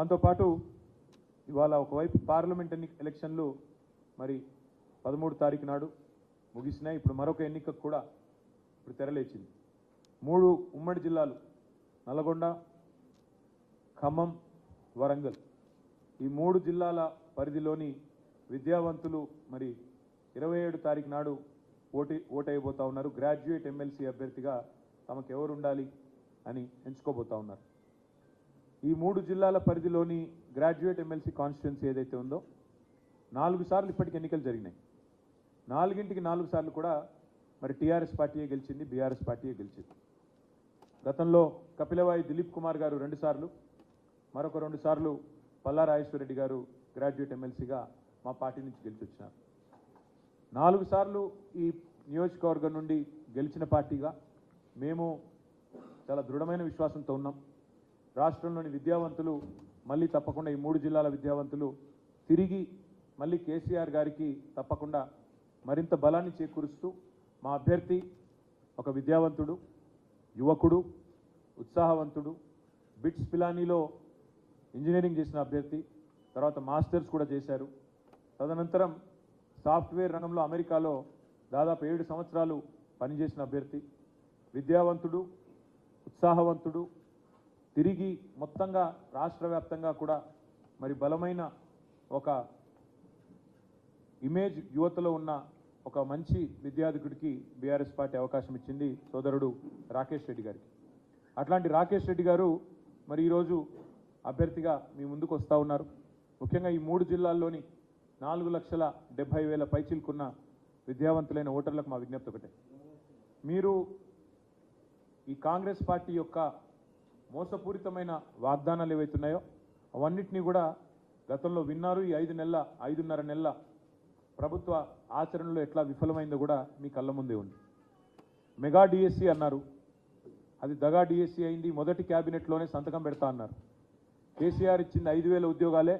దాంతోపాటు ఇవాళ ఒకవైపు పార్లమెంట్ ఎన్ని ఎలక్షన్లు మరి పదమూడు తారీఖు నాడు ముగిసినాయి. ఇప్పుడు మరొక ఎన్నికకు కూడా ఇప్పుడు తెరలేచింది. మూడు ఉమ్మడి జిల్లాలు నల్గొండ ఖమ్మం వరంగల్. ఈ మూడు జిల్లాల పరిధిలోని విద్యావంతులు మరి ఇరవై ఏడు తారీఖు నాడు ఓటు ఓటైపోతా ఉన్నారు. గ్రాడ్యుయేట్ ఎమ్మెల్సీ అభ్యర్థిగా తమకు ఎవరు ఉండాలి అని ఎంచుకోబోతా ఉన్నారు. ఈ మూడు జిల్లాల పరిధిలోని గ్రాడ్యుయేట్ ఎమ్మెల్సీ కాన్స్టిట్యున్సీ ఏదైతే ఉందో నాలుగు సార్లు ఇప్పటికి ఎన్నికలు జరిగినాయి. నాలుగింటికి నాలుగు సార్లు కూడా మరి టీఆర్ఎస్ పార్టీయే గెలిచింది బీఆర్ఎస్ పార్టీయే గెలిచింది. గతంలో కపిలవాయి దిలీప్ కుమార్ గారు రెండుసార్లు మరొక రెండు సార్లు పల్లా రాజేశ్వరరెడ్డి గారు గ్రాడ్యుయేట్ ఎమ్మెల్సీగా మా పార్టీ నుంచి గెలిచి వచ్చినారు నాలుగు సార్లు ఈ నియోజకవర్గం నుండి గెలిచిన పార్టీగా మేము చాలా దృఢమైన విశ్వాసంతో ఉన్నాం. రాష్ట్రంలోని విద్యావంతులు మళ్ళీ తప్పకుండా ఈ మూడు జిల్లాల విద్యావంతులు తిరిగి మళ్ళీ కేసీఆర్ గారికి తప్పకుండా మరింత బలాన్ని చేకూరుస్తూ మా అభ్యర్థి ఒక విద్యావంతుడు యువకుడు ఉత్సాహవంతుడు బిట్స్ పిలానీలో ఇంజనీరింగ్ చేసిన అభ్యర్థి తర్వాత మాస్టర్స్ కూడా చేశారు. తదనంతరం సాఫ్ట్వేర్ రంగంలో అమెరికాలో దాదాపు ఏడు సంవత్సరాలు పనిచేసిన అభ్యర్థి విద్యావంతుడు ఉత్సాహవంతుడు తిరిగి మొత్తంగా రాష్ట్ర వ్యాప్తంగా కూడా మరి బలమైన ఒక ఇమేజ్ యువతలో ఉన్న ఒక మంచి విద్యార్థికుడికి బీఆర్ఎస్ పార్టీ అవకాశం ఇచ్చింది సోదరుడు రాకేష్ రెడ్డి గారికి. అట్లాంటి రాకేష్ రెడ్డి గారు మరి ఈరోజు అభ్యర్థిగా మీ ముందుకు వస్తూ ఉన్నారు. ముఖ్యంగా ఈ మూడు జిల్లాల్లోని నాలుగు లక్షల డెబ్బై వేల పైచిల్కున్న విద్యావంతులైన ఓటర్లకు మా విజ్ఞప్తి ఒకటే. మీరు ఈ కాంగ్రెస్ పార్టీ యొక్క మోసపూరితమైన వాగ్దానాలు ఏవైతున్నాయో అవన్నిటినీ కూడా గతంలో విన్నారు. ఈ ఐదు నెలల ఐదున్నర నెలల ప్రభుత్వ ఆచరణలో ఎట్లా విఫలమైందో కూడా మీ కళ్ళ ముందే ఉంది. మెగా డిఎస్సి అన్నారు. అది దగా డిఎస్సి అయింది. మొదటి క్యాబినెట్లోనే సంతకం పెడతా అన్నారు. కేసీఆర్ ఇచ్చింది ఐదు వేల ఉద్యోగాలే.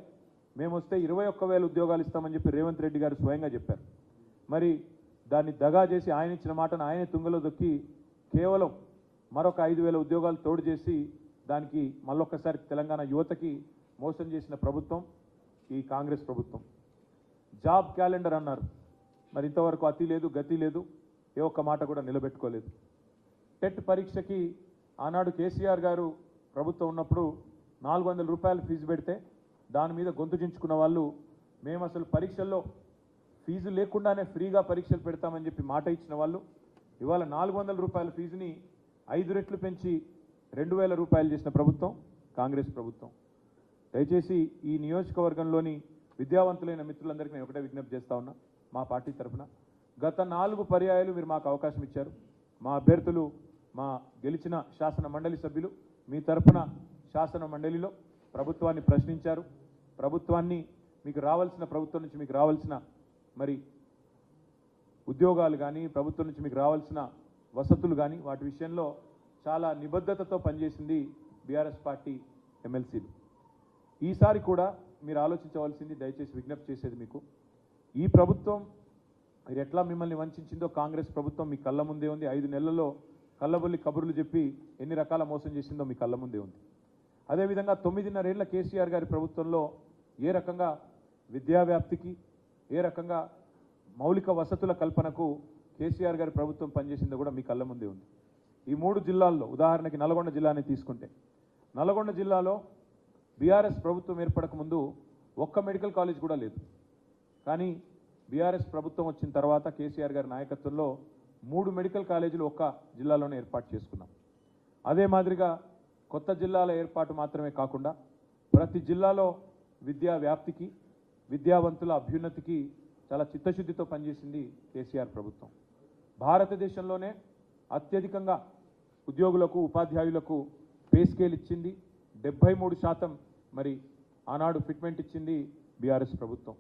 మేము వస్తే ఇరవై ఒక్క వేల ఉద్యోగాలు ఇస్తామని చెప్పి రేవంత్ రెడ్డి గారు స్వయంగా చెప్పారు. మరి దాన్ని దగా చేసి ఆయన ఇచ్చిన మాటను ఆయనే తుంగలో దొక్కి కేవలం మరొక ఐదు వేల ఉద్యోగాలు తోడు చేసి దానికి మళ్ళొక్కసారి తెలంగాణ యువతకి మోసం చేసిన ప్రభుత్వం ఈ కాంగ్రెస్ ప్రభుత్వం. జాబ్ క్యాలెండర్ అన్నారు. మరి ఇంతవరకు అతి లేదు గతి లేదు ఏ ఒక్క మాట కూడా నిలబెట్టుకోలేదు. టెట్ పరీక్షకి ఆనాడు కేసీఆర్ గారు ప్రభుత్వం ఉన్నప్పుడు నాలుగు వందల రూపాయలు ఫీజు పెడితే దాని మీద గొంతు చించుకున్న వాళ్ళు మేము అసలు పరీక్షల్లో ఫీజు లేకుండానే ఫ్రీగా పరీక్షలు పెడతామని చెప్పి మాట ఇచ్చిన వాళ్ళు ఇవాళ నాలుగు వందల రూపాయల ఫీజుని ఐదు రెట్లు పెంచి రెండు వేల రూపాయలు చేసిన ప్రభుత్వం కాంగ్రెస్ ప్రభుత్వం. దయచేసి ఈ నియోజకవర్గంలోని విద్యావంతులైన మిత్రులందరికీ నేను ఒకటే విజ్ఞప్తి చేస్తా ఉన్నా మా పార్టీ తరఫున. గత నాలుగు పర్యాయాలు మీరు మాకు అవకాశం ఇచ్చారు. మా అభ్యర్థులు మా గెలిచిన శాసన మండలి సభ్యులు మీ తరఫున శాసన మండలిలో ప్రభుత్వాన్ని ప్రశ్నించారు. ప్రభుత్వాన్ని మీకు రావాల్సిన ప్రభుత్వం నుంచి మీకు రావాల్సిన మరి ఉద్యోగాలు కానీ ప్రభుత్వం నుంచి మీకు రావాల్సిన వసతులు కానీ వాటి విషయంలో చాలా నిబద్ధతతో పనిచేసింది బీఆర్ఎస్ పార్టీ ఎమ్మెల్సీలు. ఈసారి కూడా మీరు ఆలోచించవలసింది దయచేసి విజ్ఞప్తి చేసేది మీకు. ఈ ప్రభుత్వం మీరు ఎట్లా మిమ్మల్ని వంచిందో కాంగ్రెస్ ప్రభుత్వం మీ కళ్ళ ముందే ఉంది. ఐదు నెలల్లో కళ్ళబొల్లి కబుర్లు చెప్పి ఎన్ని రకాల మోసం చేసిందో మీ కళ్ళ ముందే ఉంది. అదేవిధంగా తొమ్మిదిన్నరేళ్ళ కేసీఆర్ గారి ప్రభుత్వంలో ఏ రకంగా విద్యావ్యాప్తికి ఏ రకంగా మౌలిక వసతుల కల్పనకు కేసీఆర్ గారి ప్రభుత్వం పనిచేసిందో కూడా మీ కళ్ళ ముందే ఉంది. ఈ మూడు జిల్లాల్లో ఉదాహరణకి నల్గొండ జిల్లాని తీసుకుంటే. నల్గొండ జిల్లాలో బీఆర్ఎస్ ప్రభుత్వం ఏర్పడక ముందు ఒక్క మెడికల్ కాలేజ్ కూడా లేదు. కానీ బీఆర్ఎస్ ప్రభుత్వం వచ్చిన తర్వాత కేసీఆర్ గారి నాయకత్వంలో మూడు మెడికల్ కాలేజీలు ఒక్క జిల్లాలోనే ఏర్పాటు చేసుకున్నాం. అదే మాదిరిగా కొత్త జిల్లాల ఏర్పాటు మాత్రమే కాకుండా ప్రతి జిల్లాలో విద్యా వ్యాప్తికి విద్యావంతుల అభ్యున్నతికి చాలా చిత్తశుద్ధితో పనిచేసింది కేసీఆర్ ప్రభుత్వం. భారతదేశంలోనే అత్యధికంగా ఉద్యోగులకు ఉపాధ్యాయులకు పే స్కేల్ ఇచ్చింది. డెబ్బై మూడు శాతం మరి ఆనాడు ఫిట్మెంట్ ఇచ్చింది బీఆర్ఎస్ ప్రభుత్వం.